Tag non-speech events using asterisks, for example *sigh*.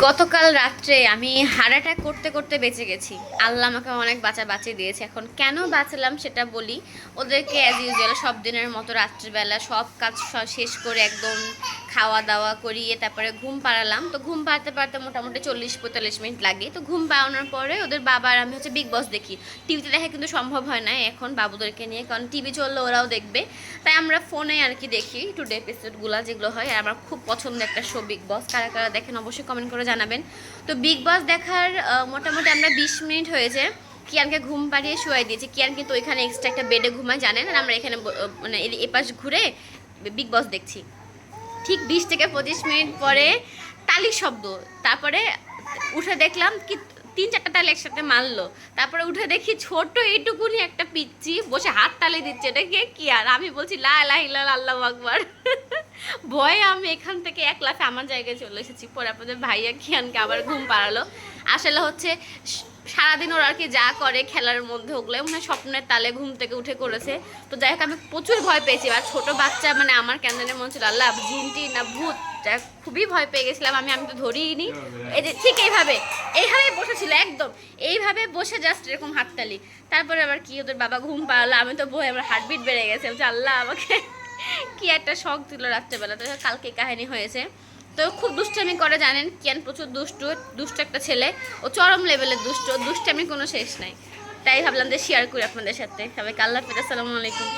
গতকাল রাত্রে আমি হার্ট অ্যাটাক করতে করতে বেঁচে গেছি। আল্লাহ আমাকে অনেক বাঁচা বাঁচিয়ে দিয়েছে। এখন কেন বাঁচালাম সেটা বলি। ওদেরকে অ্যাজ ইউজুয়াল সব দিনের মতো রাত্রিবেলা সব কাজ শেষ করে একদম খাওয়া দাওয়া করিয়ে তারপরে ঘুম পাড়ালাম। তো ঘুম পাড়তে পারতে মোটামুটি চল্লিশ পঁয়তাল্লিশ মিনিট লাগে। তো ঘুম পাড়ানোর পরে ওদের বাবা আর আমি হচ্ছে বিগ বস দেখি। টিভিতে দেখা কিন্তু সম্ভব হয় না এখন বাবুদেরকে নিয়ে, কারণ টিভি চললে ওরাও দেখবে। তাই আমরা ফোনে আর কি দেখি টুডে এপিসোডগুলো যেগুলো হয়। আর আমার খুব পছন্দের একটা শো বিগ বস কারা কারা দেখেন অবশ্যই কমেন্ট করে জানাবেন। তো বিগ বস দেখার মোটামুটি আমরা বিশ মিনিট হয়েছে কিয়ানকে ঘুম পাড়িয়ে শুয়াই দিয়েছি। কিয়ান কিন্তু ওইখানে এক্সট্রা একটা বেডে ঘুমায়, জানেন? আর আমরা এখানে মানে এপাশ ঘুরে বিগ বস দেখছি। ঠিক বিশ থেকে পঁচিশ মিনিট পরে তালি শব্দ। তারপরে উঠে দেখলাম কি তিন চারটা তালি একসাথে মারলো। তারপরে উঠে দেখি ছোট এইটুকুনি একটা পিচ্ছি বসে হাত তালি দিচ্ছে। এটা কে কি? আর আমি বলছি, লা আল্লাহ আকবর। ভয়ে আমি এখান থেকে এক লাফে আমার জায়গায় চলে এসেছি। পরে আপনাদের ভাইয়া কিয়ানকে আবার ঘুম পাড়ালো। আসলে হচ্ছে সারাদিন ওরা আর কি যা করে খেলার মধ্যে ওগুলো মনে হয় স্বপ্নের তালে ঘুম থেকে উঠে করেছে। তো যাই হোক আমি প্রচুর ভয় পেয়েছি। আর ছোট বাচ্চা মানে আমার কেন জানি মনে হচ্ছিল আল্লাহ জিনটি না ভূত হোক, খুবই ভয় পেয়ে গেছিলাম। আমি আমি তো ধরিনি এই যে ঠিক এইভাবে এইভাবে বসেছিল একদম। এইভাবে বসে জাস্ট এরকম হাততালি। তারপরে আবার কি ওদের বাবা ঘুম পাড়ালো আমি তো বই আমার হার্টবিট বেড়ে গেছে। আল্লাহ আমাকে *laughs* কি একটা শখ দিল রাত্রেবেলা। তো কালকে কাহিনী হয়েছে। তো খুব দুষ্টামি করে জানেন কিয়ান প্রচুর দুষ্টু, দুষ্ট একটা ছেলে। ও চরম লেভেলের দুষ্ট দুষ্টামি কোনো শেষ নাই। তাই ভাবলাম যে শেয়ার করি আপনাদের সাথে। সবাইকে আল্লাহ হাফিজ, আসসালামু আলাইকুম।